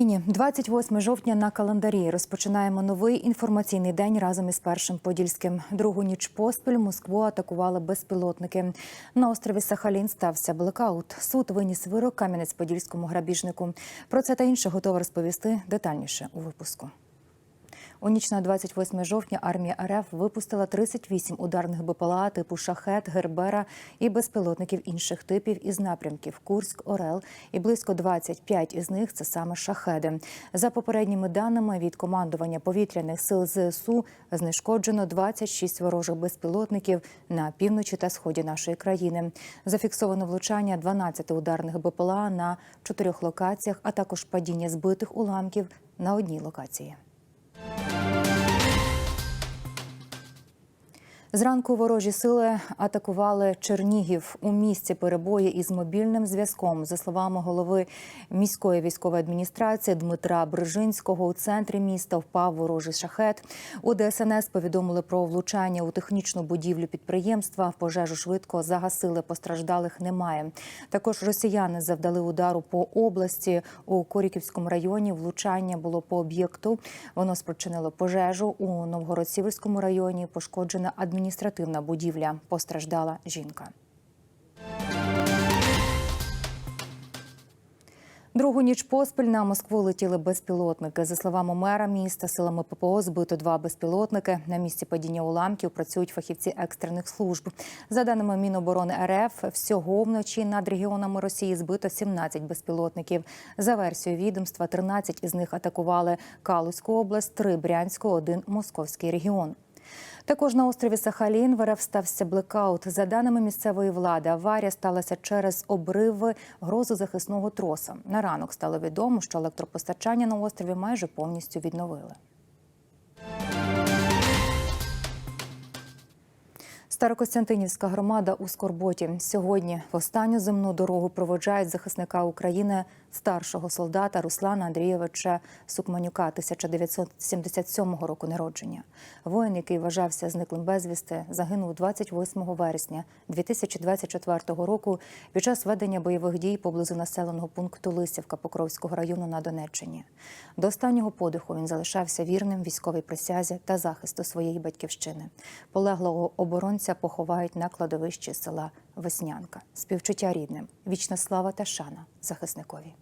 Ні, 28 жовтня на календарі розпочинаємо новий інформаційний день разом із першим подільським. Другу ніч поспіль Москву атакували безпілотники. На острові Сахалін стався блекаут. Суд виніс вирок Кам'янець-Подільському грабіжнику. Про це та інше готова розповісти детальніше у випуску. У ніч на 28 жовтня армія РФ випустила 38 ударних БПЛА типу Шахет, Гербера і безпілотників інших типів із напрямків Курськ, Орел. І близько 25 із них це саме шахеди. За попередніми даними від командування повітряних сил ЗСУ знешкоджено 26 ворожих безпілотників на півночі та сході нашої країни. Зафіксовано влучання 12 ударних БПЛА на чотирьох локаціях, а також падіння збитих уламків на одній локації. Зранку ворожі сили атакували Чернігів у місці перебої із мобільним зв'язком. За словами голови міської військової адміністрації Дмитра Брижинського, у центрі міста впав ворожий шахет. У ДСНС повідомили про влучання у технічну будівлю підприємства. Пожежу швидко загасили. Постраждалих немає. Також росіяни завдали удару по області у Коріківському районі. Влучання було по об'єкту. Воно спричинило пожежу у Новгород-Сіверському районі. Пошкоджена адміністрація адміністративна будівля. Постраждала жінка. Другу ніч поспіль на Москву летіли безпілотники. За словами мера міста, силами ППО збито два безпілотники. На місці падіння уламків працюють фахівці екстрених служб. За даними Міноборони РФ, всього вночі над регіонами Росії збито 17 безпілотників. За версією відомства, 13 із них атакували Калузьку область, три Брянську, один Московський регіон. Також на острові Сахалін в РФ стався блекаут. За даними місцевої влади, аварія сталася через обриви грозозахисного троса. На ранок стало відомо, що електропостачання на острові майже повністю відновили. Старокостянтинівська громада у Скорботі сьогодні в останню земну дорогу проводжають захисника України старшого солдата Руслана Андрійовича Сукманюка 1977 року народження. Воїн, який вважався зниклим безвісти, загинув 28 вересня 2024 року під час ведення бойових дій поблизу населеного пункту Лисівка Покровського району на Донеччині. До останнього подиху він залишався вірним військовій присязі та захисту своєї батьківщини. Полеглого оборонця поховають на кладовищі села Веснянка. Співчуття рідним, вічна слава та шана захисникові.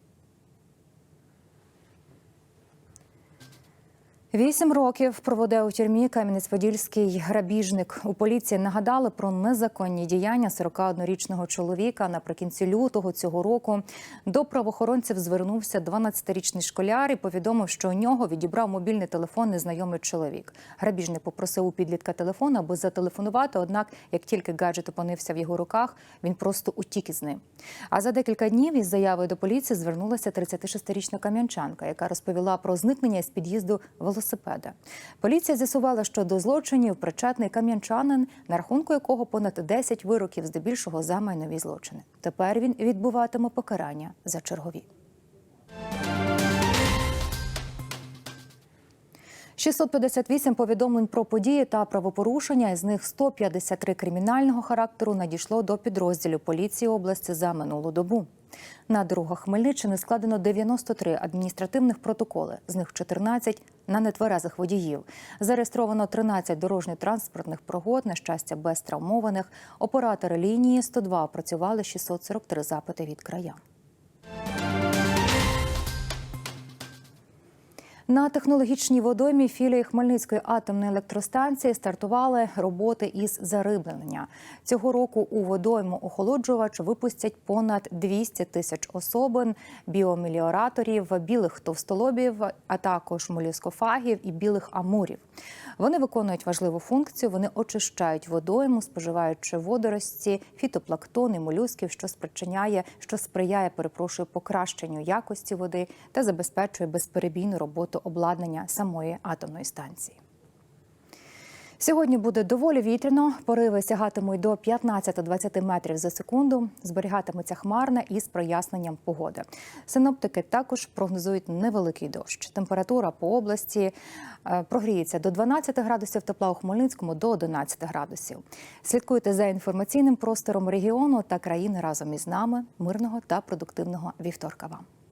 Вісім років проведе у тюрмі Кам'янець-Подільський грабіжник. У поліції нагадали про незаконні діяння 41-річного чоловіка. Наприкінці лютого цього року до правоохоронців звернувся 12-річний школяр і повідомив, що у нього відібрав мобільний телефон незнайомий чоловік. Грабіжник попросив у підлітка телефон, аби зателефонувати. Однак, як тільки гаджет опинився в його руках, він просто утік із ним. А за декілька днів із заявою до поліції звернулася 36-річна кам'янчанка, яка розповіла про зникнення з під'їзду велосипеда велосипеда. Поліція з'ясувала, що до злочинів причетний кам'янчанин, на рахунку якого понад 10 вироків, здебільшого за майнові злочини. Тепер він відбуватиме покарання за чергові. 658 повідомлень про події та правопорушення. Із них 153 кримінального характеру надійшло до підрозділів поліції області за минулу добу. На дорогах Хмельниччини складено 93 адміністративних протоколи, з них 14 на нетверезих водіїв. Зареєстровано 13 дорожньо-транспортних пригод, на щастя, без травмованих. Оператори лінії 102 опрацювали 643 запити від краян. На технологічній водоймі філії Хмельницької атомної електростанції стартували роботи із зариблення. Цього року у водойму охолоджувач випустять понад 200 тисяч особин, біомеліораторів, білих товстолобів, а також моліскофагів і білих амурів. Вони виконують важливу функцію. Вони очищають водойму, споживаючи водорості, фітоплактон і молюсків, що спричиняє, що сприяє, перепрошую, покращенню якості води та забезпечує безперебійну роботу обладнання самої атомної станції. Сьогодні буде доволі вітряно. Пориви сягатимуть до 15-20 метрів за секунду. Зберігатиметься хмарна із проясненням погоди. Синоптики також прогнозують невеликий дощ. Температура по області прогріється до 12 градусів тепла у Хмельницькому до 11 градусів. Слідкуйте за інформаційним простором регіону та країни разом із нами. Мирного та продуктивного вівторка вам.